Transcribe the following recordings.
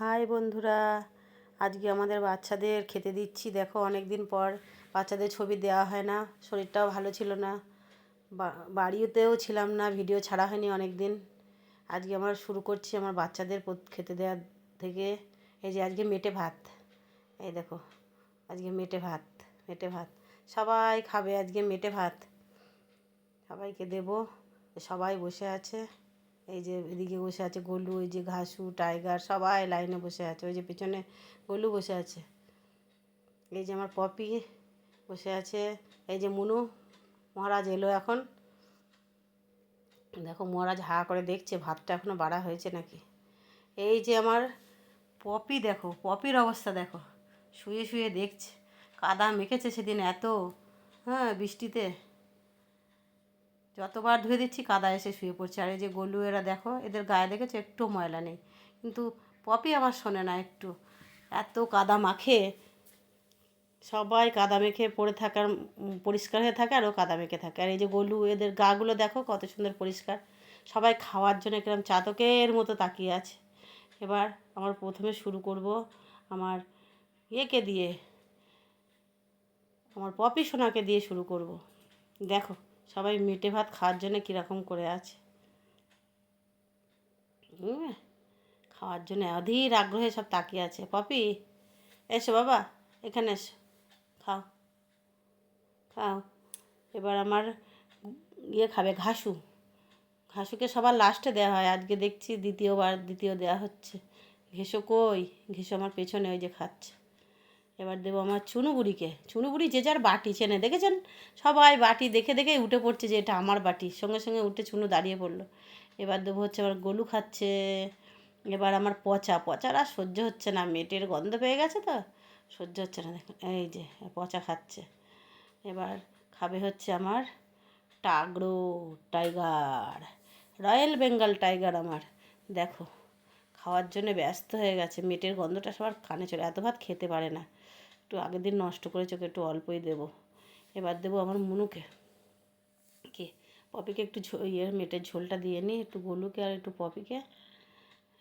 High বন্ধুরা, আজকে আমাদের বাচ্চাদের খেতে দিচ্ছি। দেখো অনেক দিন পর বাচ্চাদের ছবি দেওয়া হয় না, শরীরটাও ভালো ছিল না। বাড়িতেও ছিলাম না, ভিডিও ছাড়া হয়নি অনেক দিন আজকে আমার শুরু করছি আমার বাচ্চাদের খেতে দেওয়া থেকে। এই যে আজকে মেটে ভাত। এই দেখো, আজকে মেটে ভাত মেটে ভাত। সবাই খাবে আজকে মেটে ভাত। সবাইকে দেবো, সবাই বসে আছে। এই যে এদিকে বসে আছে গোলু ওই যে ঘাসু, টাইগার, সবাই লাইনে বসে আছে। ওই যে পিছনে গোলু বসে আছে। এই যে আমার পপি বসে আছে। এই যে মুনু, মহারাজ এলো এখন। দেখো মহারাজ হা করে দেখছে, ভাতটা এখনও বাড়া হয়েছে নাকি? এই যে আমার পপি দেখো, পপির অবস্থা দেখো। শুয়ে শুয়ে দেখছে, কাদা মেখেছে সেদিন এত হ্যাঁ বৃষ্টিতে। যতবার ধুয়ে দিচ্ছি কাদা এসে শুয়ে পড়ছে। আর এই যে গলু, এরা দেখো, এদের গায়ে দেখেছ? একটু ময়লা নেই। কিন্তু পপি আমার শোনে না একটু। এত কাদা মাখে। সবাই কাদা মেখে পড়ে থাকার পরিষ্কার হয়ে থাকে আর ও কাদা মেখে থাকে। আর এই যে গলু, এদের গাগুলো দেখো, কত সুন্দর পরিষ্কার। সবাই খাওয়ার জন্য কিরম চাতকের মতো তাকিয়ে আছে। এবার আমার প্রথমে শুরু করব আমার ইয়েকে দিয়ে। আমার পপি সোনাকে দিয়ে শুরু করব। দেখো। সবাই মেটে ভাত খাওয়ার জন্য কীরকম করে আছে। খাওয়ার জন্য অধীর আগ্রহে সব তাকিয়ে আছে। পপি, এসো বাবা, এখানে এসো, খাও খাও। এবার আমার ইয়ে খাবে ঘাসু। ঘাসুকে সবার লাস্টে দেওয়া হয়। আজকে দেখছি দ্বিতীয়বার দ্বিতীয় দেওয়া হচ্ছে। ঘেসো কই? ঘেসো আমার পেছনে ওই যে খাচ্ছে। এবার দেবো আমার চুনুবুড়িকে। চুনুবুড়ি যে যার বাটি চেনে, দেখেছেন? সবাই বাটি দেখে দেখে উঠে পড়ছে যে এটা আমার বাটি। সঙ্গে সঙ্গে উঠে চুনু দাঁড়িয়ে পড়ল। এবার দেবো হচ্ছে আমার গলু খাচ্ছে। এবার আমার পচা। পচার আর সহ্য হচ্ছে না। মেটের গন্ধ পেয়ে গেছে তো? সহ্য হচ্ছে না। দেখুন, এই যে পচা খাচ্ছে। এবার খাবে হচ্ছে আমার টাগরো টাইগার। রয়্যাল বেঙ্গল টাইগার আমার। দেখো। খাওয়ার জন্য ব্যস্ত হয়ে গেছে। মেটের গন্ধটা সবার কানে চলে এত ভাত খেতে পারে না। একটু আগের দিন নষ্ট করেছে ওকে একটু অল্পই দেবো। এবার দেবো আমার মুনুকে। কি? পপিকে একটু ইয়ে মেটের ঝোলটা দিয়ে নিই একটু গোলুকে আর একটু পপিকে।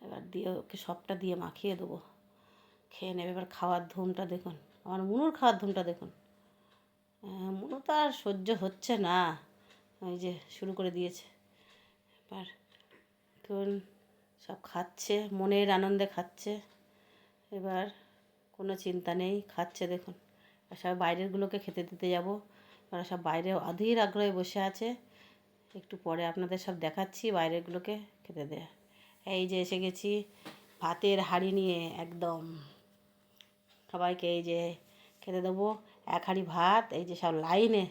এবার দিয়ে ওকে সবটা দিয়ে মাখিয়ে দেবো। খেয়ে নেবে এবার খাওয়ার ধুমটা দেখুন। আমার মুনুর খাওয়ার ধুমটা দেখুন। আহ, মুনু তো আর সহ্য হচ্ছে না। ওই যে শুরু করে দিয়েছে। এবার এখন সব খাচ্ছে, মনের আনন্দে খাচ্ছে। এবার কোনো চিন্তা নেই, খাচ্ছে দেখুন। আর সব বাইরেরগুলোকে খেতে দিতে যাব। ওরা সব বাইরে অধীর আগ্রহে বসে আছে। একটু পরে আপনাদের সব দেখাচ্ছি বাইরেরগুলোকে খেতে দেয়া এই যে এসে গেছি ভাতের হাঁড়ি নিয়ে একদম। সবাইকে এই যে খেতে দেবো। এক হাঁড়ি ভাত, এই যে সব লাইনে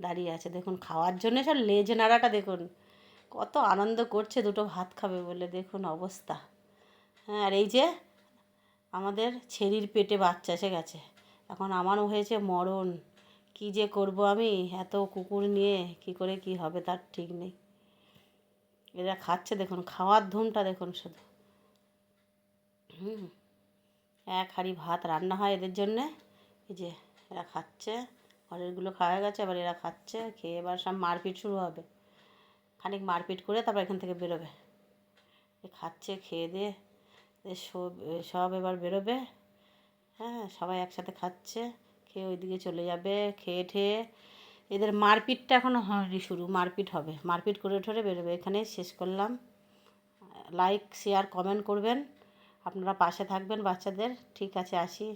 দাঁড়িয়ে আছে। দেখুন, খাওয়ার জন্য সব লেজ নাড়াটা দেখুন। কত আনন্দ করছে দুটো ভাত খাবে বলে, দেখুন অবস্থা। হ্যাঁ আর এই যে আমাদের ছেড়ির পেটে বাচ্চা এসে গেছে। এখন আমারও হয়েছে মরণ। কী যে করব আমি? এত কুকুর নিয়ে কি করে কি হবে তার ঠিক নেই। এরা খাচ্ছে, দেখুন, খাওয়ার ধুমটা, দেখুন শুধু। হুম, এক হাঁড়ি ভাত রান্না হয় এদের জন্যে। এই যে এরা খাচ্ছে, ঘরেরগুলো খাওয়া গেছে, এবার এরা খাচ্ছে, খেয়ে এবার সব মারপিট শুরু হবে। খানিক মারপিট করে তারপর এখান থেকে বেরোবে। খাচ্ছে, খেয়ে দিয়ে সব সব এবার বেরোবে। হ্যাঁ সবাই একসাথে খাচ্ছে, খেয়ে ওইদিকে চলে যাবে, খেয়ে ঠেয়ে। এদের মারপিটটা এখনও হয়নি শুরু, মারপিট হবে। মারপিট করে ঠরে বেরোবে, এখানেই শেষ করলাম। লাইক, শেয়ার, কমেন্ট করবেন। আপনারা পাশে থাকবেন বাচ্চাদের। ঠিক আছে, আসি।